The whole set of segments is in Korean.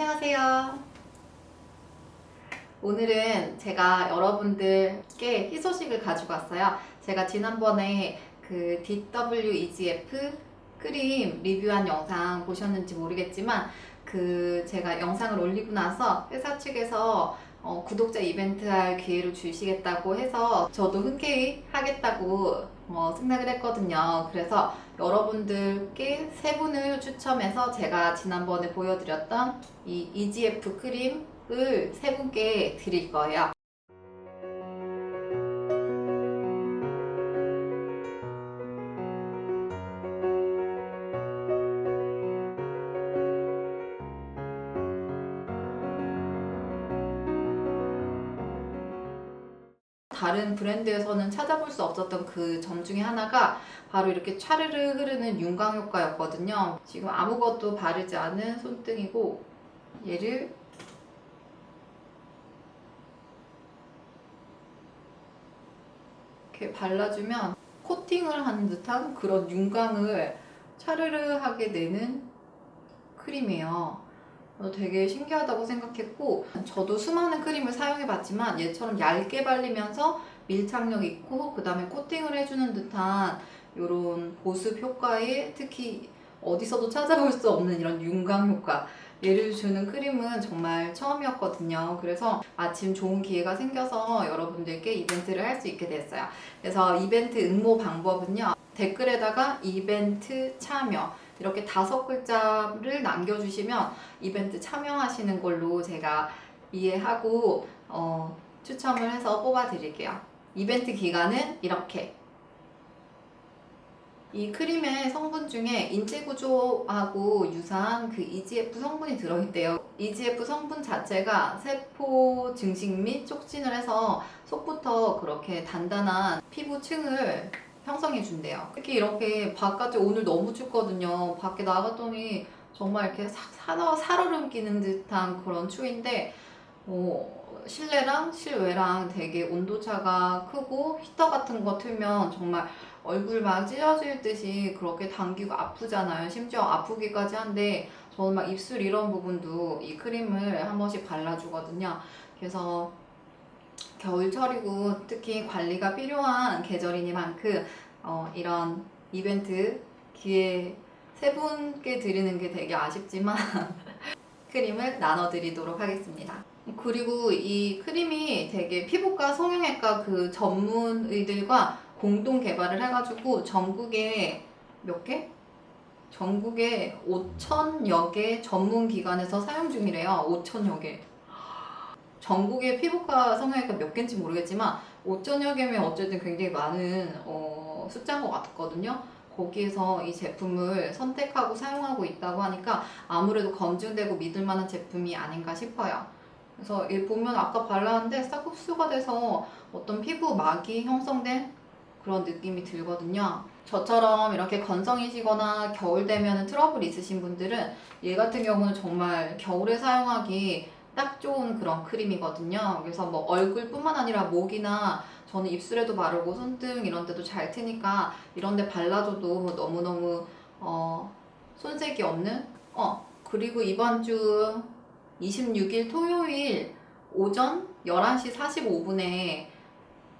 안녕하세요. 오늘은 제가 여러분들께 희소식을 가지고 왔어요. 제가 지난번에 그 DWEGF 크림 리뷰한 영상 보셨는지 모르겠지만 그 제가 영상을 올리고 나서 회사 측에서 어, 구독자 이벤트 할 기회를 주시겠다고 해서 저도 흔쾌히 하겠다고 어, 생각을 했거든요. 그래서 여러분들께 세 분을 추첨해서 제가 지난번에 보여드렸던 이 EGF 크림을 세 분께 드릴 거예요. 다른 브랜드에서는 찾아볼 수 없었던 그 점 중에 하나가 바로 이렇게 차르르 흐르는 윤광 효과였거든요. 지금 아무것도 바르지 않은 손등이고 얘를 이렇게 발라주면 코팅을 한 듯한 그런 윤광을 차르르 하게 내는 크림이에요. 어, 되게 신기하다고 생각했고 저도 수많은 크림을 사용해봤지만 얘처럼 얇게 발리면서 밀착력 있고 그 다음에 코팅을 해주는 듯한 이런 보습 효과에 특히 어디서도 찾아볼 수 없는 이런 윤광 효과 얘를 주는 크림은 정말 처음이었거든요. 그래서 마침 좋은 기회가 생겨서 여러분들께 이벤트를 할 수 있게 됐어요. 그래서 이벤트 응모 방법은요. 댓글에다가 이벤트 참여 이렇게 다섯 글자를 남겨주시면 이벤트 참여하시는 걸로 제가 이해하고 어, 추첨을 해서 뽑아드릴게요. 이벤트 기간은 이렇게 이 크림의 성분 중에 인체 구조하고 유사한 그 EGF 성분이 들어있대요. EGF 성분 자체가 세포 증식 및 촉진을 해서 속부터 그렇게 단단한 피부층을 형성해 준대요. 특히 이렇게 바깥에 오늘 너무 춥거든요. 밖에 나갔더니 정말 이렇게 사, 사, 살얼음 끼는 듯한 그런 추위인데 어, 실내랑 실외랑 되게 온도차가 크고 히터 같은 거 틀면 정말 얼굴 막 찢어질 듯이 그렇게 당기고 아프잖아요. 심지어 아프기까지 한데 저는 막 입술 이런 부분도 이 크림을 한 번씩 발라주거든요. 그래서 겨울철이고 특히 관리가 필요한 계절이니만큼 어, 이런 이벤트 기회 세 분께 드리는 게 되게 아쉽지만 크림을 나눠드리도록 하겠습니다. 그리고 이 크림이 되게 피부과 성형외과 그 전문의들과 공동 개발을 해가지고 전국에 몇 개? 전국에 5천여 개 전문 기관에서 사용 중이래요. 5천여 개. 전국에 피부과 성형외과 몇 개인지 모르겠지만 5천여 개면 어쨌든 굉장히 많은 어, 숫자인 것 같거든요. 거기에서 이 제품을 선택하고 사용하고 있다고 하니까 아무래도 검증되고 믿을 만한 제품이 아닌가 싶어요. 그래서 이 보면 아까 발랐는데 싹 흡수가 돼서 어떤 피부 막이 형성된 그런 느낌이 들거든요. 저처럼 이렇게 건성이시거나 겨울 되면 트러블 있으신 분들은 얘 같은 경우는 정말 겨울에 사용하기 딱 좋은 그런 크림이거든요. 그래서 뭐 얼굴뿐만 아니라 목이나 저는 입술에도 바르고 손등 이런 데도 잘 트니까 이런 데 발라줘도 너무너무 어, 손색이 없는 어 그리고 이번 주 26일 토요일 오전 11시 45분에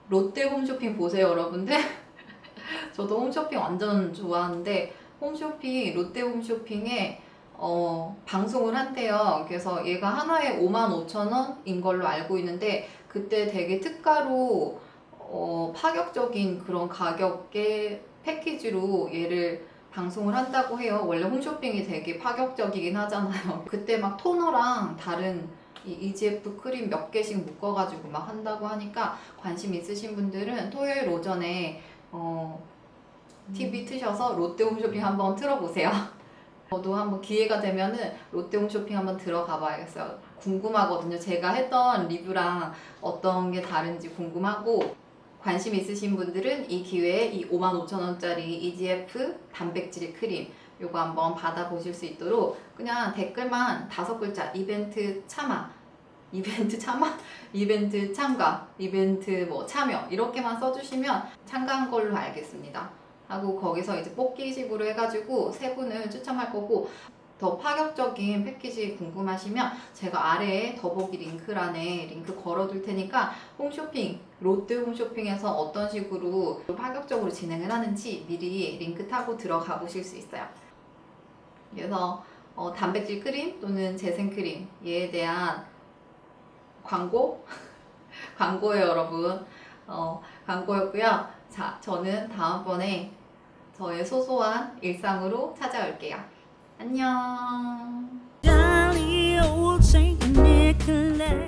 롯데 홈쇼핑 보세요 여러분들 저도 홈쇼핑 완전 좋아하는데 홈쇼핑 롯데 홈쇼핑에 어, 방송을 한대요. 그래서 얘가 하나에 55,000원인 걸로 알고 있는데 그때 되게 특가로 어, 파격적인 그런 가격의 패키지로 얘를 방송을 한다고 해요. 원래 홈쇼핑이 되게 파격적이긴 하잖아요. 그때 막 토너랑 다른 이 EGF 크림 몇 개씩 묶어가지고 막 한다고 하니까 관심 있으신 분들은 토요일 오전에 어, TV 트셔서 롯데 홈쇼핑 한번 틀어보세요. 저도 한번 기회가 되면은 롯데홈쇼핑 한번 들어가 봐야겠어요. 궁금하거든요. 제가 했던 리뷰랑 어떤 게 다른지 궁금하고 관심 있으신 분들은 이 기회에 이 55,000원짜리 EGF 단백질 크림 요거 한번 받아보실 수 있도록 그냥 댓글만 다섯 글자 이벤트 참아 이벤트 참아? 이벤트 참가, 이벤트 뭐 참여 이렇게만 써주시면 참가한 걸로 알겠습니다. 하고 거기서 이제 뽑기식으로 해가지고 세 분을 추첨할 거고 더 파격적인 패키지 궁금하시면 제가 아래에 더보기 링크란에 링크 걸어둘 테니까 홈쇼핑, 롯데 홈쇼핑에서 어떤 식으로 파격적으로 진행을 하는지 미리 링크 타고 들어가 보실 수 있어요. 그래서 어, 단백질 크림 또는 재생 크림 얘에 대한 광고? 광고예요 여러분. 어, 광고였고요. 자 저는 다음번에 저의 소소한 일상으로 찾아올게요. 안녕